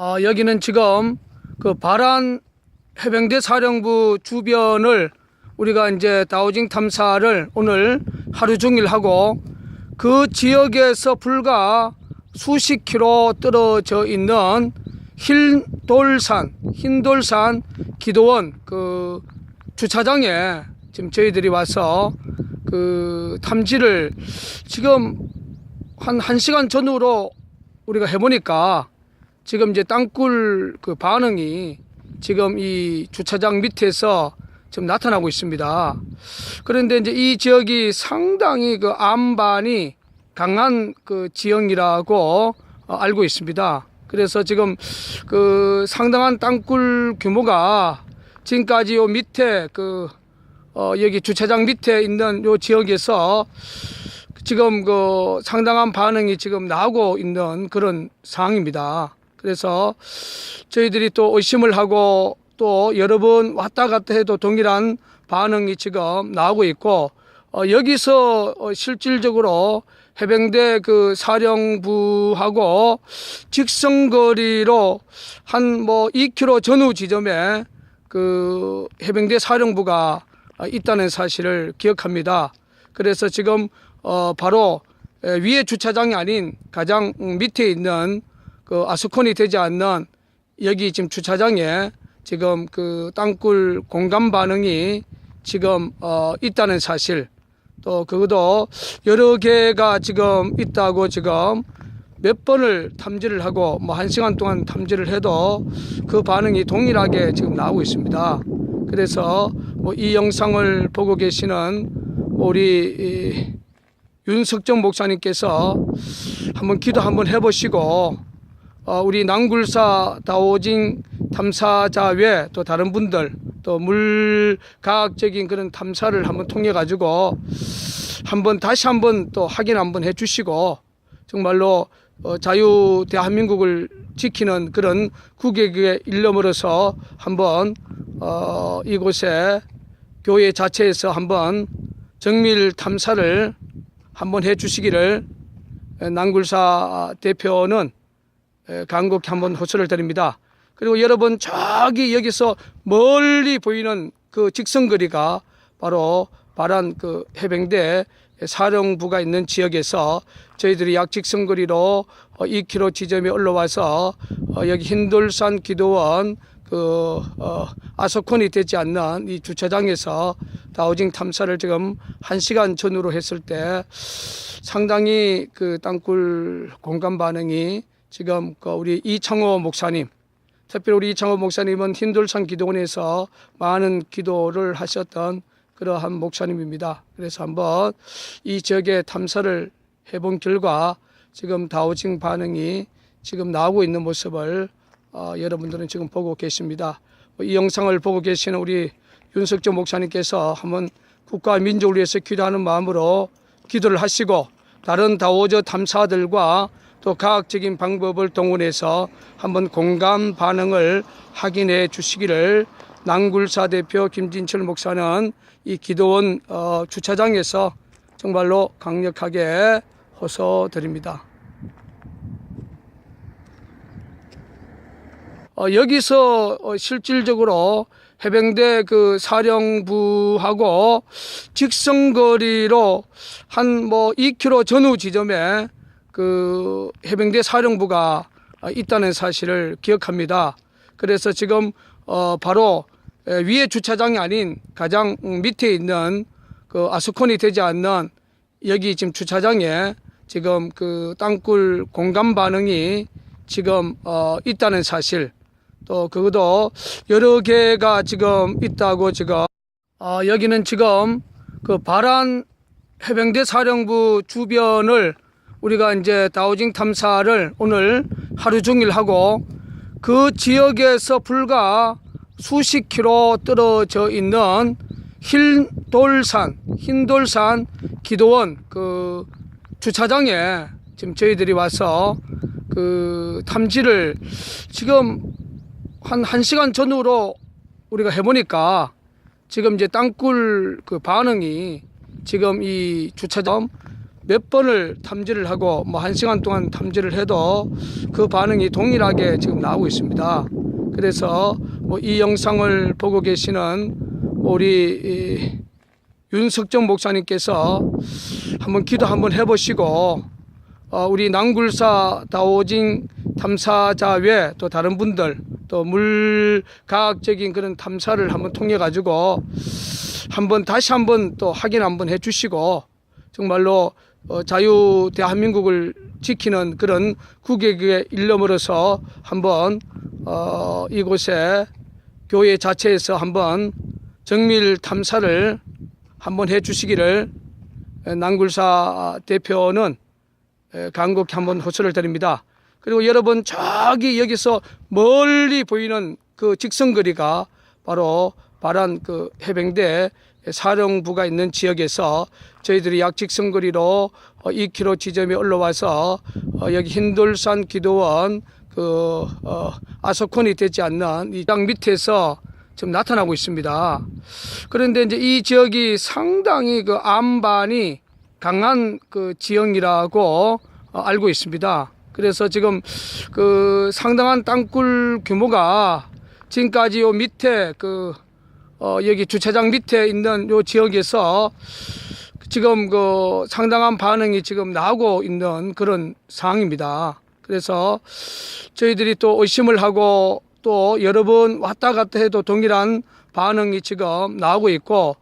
어, 여기는 지금 그 바란 해병대 사령부 주변을 우리가 이제 다우징 탐사를 오늘 하루 종일 하고 그 지역에서 불과 수십 킬로 떨어져 있는 흰돌산, 흰돌산 기도원 그 주차장에 지금 저희들이 와서 그 탐지를 지금 한 1시간 전후로 우리가 해보니까 지금 이제 땅굴 그 반응이 지금 이 주차장 밑에서 지금 나타나고 있습니다. 그런데 이제 이 지역이 상당히 그 암반이 강한 그 지형이라고 어, 알고 있습니다. 그래서 지금 그 상당한 땅굴 규모가 지금까지 요 밑에 그 어, 여기 주차장 밑에 있는 요 지역에서 지금 그 상당한 반응이 지금 나오고 있는 그런 상황입니다. 그래서 저희들이 또 의심을 하고 또 여러 번 왔다 갔다 해도 동일한 반응이 지금 나오고 있고 어, 여기서 어, 실질적으로 해병대 그 사령부하고 직선거리로 한 뭐 2km 전후 지점에 그 해병대 사령부가 어, 있다는 사실을 기억합니다. 그래서 지금 어 바로 에, 위에 주차장이 아닌 가장 밑에 있는 그 아스콘이 되지 않는 여기 지금 주차장에 지금 그 땅굴 공간 반응이 지금 어 있다는 사실 또 그것도 여러 개가 지금 있다고 지금 몇 번을 탐지를 하고 뭐 한 시간 동안 탐지를 해도 그 반응이 동일하게 지금 나오고 있습니다. 그래서 뭐 이 영상을 보고 계시는 우리 이 윤석정 목사님께서 한번 기도 한번 해보시고 어, 우리 낭굴사 다오징 탐사자 외 또 다른 분들 또 물과학적인 그런 탐사를 한번 통해 가지고 한번 다시 한번 또 확인 한번 해 주시고 정말로 어, 자유 대한민국을 지키는 그런 국익에 일념으로서 한번 어, 이곳에 교회 자체에서 한번 정밀 탐사를 한번 해 주시기를 낭굴사 대표는 에, 간곡히 한번 호소를 드립니다. 그리고 여러분 저기 여기서 멀리 보이는 그 직선거리가 바로 바란 그 해병대 사령부가 있는 지역에서 저희들이 약 직선거리로 2km 지점에 올라와서 어, 여기 흰돌산 기도원 그 어, 아소콘이 되지 않는 이 주차장에서 다우징 탐사를 지금 한 시간 전후로 했을 때 상당히 그 땅굴 공간 반응이 지금 그 우리 이창호 목사님 특별히 우리 이창호 목사님은 흰돌산 기도원에서 많은 기도를 하셨던 그러한 목사님입니다. 그래서 한번 이 지역에 탐사를 해본 결과 지금 다우징 반응이 지금 나오고 있는 모습을 어, 여러분들은 지금 보고 계십니다. 이 영상을 보고 계시는 우리 윤석정 목사님께서 한번 국가와 민족을 위해서 기도하는 마음으로 기도를 하시고 다른 다오저 탐사들과 또 과학적인 방법을 동원해서 한번 공감 반응을 확인해 주시기를 낭굴사 대표 김진철 목사는 이 기도원 어, 주차장에서 정말로 강력하게 호소드립니다. 어, 여기서 어, 실질적으로 해병대 그 사령부하고 직선거리로 한 뭐 2km 전후 지점에 그 해병대 사령부가 어, 있다는 사실을 기억합니다. 그래서 지금 어 바로 에, 위에 주차장이 아닌 가장 밑에 있는 그 아스콘이 되지 않는 여기 지금 주차장에 지금 그 땅굴 공간 반응이 지금 어 있다는 사실 또 그것도 여러 개가 지금 있다고 지금 어 여기는 지금 그 바란 해병대 사령부 주변을 우리가 이제 다우징 탐사를 오늘 하루 종일 하고 그 지역에서 불과 수십 킬로 떨어져 있는 흰돌산, 흰돌산 기도원 그 주차장에 지금 저희들이 와서 그 탐지를 지금 한 1시간 전후로 우리가 해보니까 지금 이제 땅굴 그 반응이 지금 이 주차장 몇 번을 탐지를 하고 뭐 한 시간 동안 탐지를 해도 그 반응이 동일하게 지금 나오고 있습니다. 그래서 뭐 이 영상을 보고 계시는 우리 이 윤석정 목사님께서 한번 기도 한번 해보시고 어, 우리 낭굴사 다오징 탐사자 외 또 다른 분들 또 물과학적인 그런 탐사를 한번 통해 가지고 한번 다시 한번 또 확인 한번 해주시고 정말로 어, 자유 대한민국을 지키는 그런 국익의 일념으로서 한번 어, 이곳에 교회 자체에서 한번 정밀 탐사를 한번 해주시기를 낭굴사 대표는 에, 간곡히 한번 호소를 드립니다. 그리고 여러분 저기 여기서 멀리 보이는 그 직선거리가 바로 바란 그 해병대 사령부가 있는 지역에서 저희들이 약 직선거리로 2km 지점에 올라와서 어, 여기 흰돌산 기도원 그 어, 아소콘이 되지 않는 이땅 밑에서 지금 나타나고 있습니다. 그런데 이제 이 지역이 상당히 그 안반이 강한 그 지형이라고 어, 알고 있습니다. 그래서 지금 그 상당한 땅굴 규모가 지금까지 요 밑에 그 어, 여기 주차장 밑에 있는 요 지역에서 지금 그 상당한 반응이 지금 나오고 있는 그런 상황입니다. 그래서 저희들이 또 의심을 하고 또 여러 번 왔다 갔다 해도 동일한 반응이 지금 나오고 있고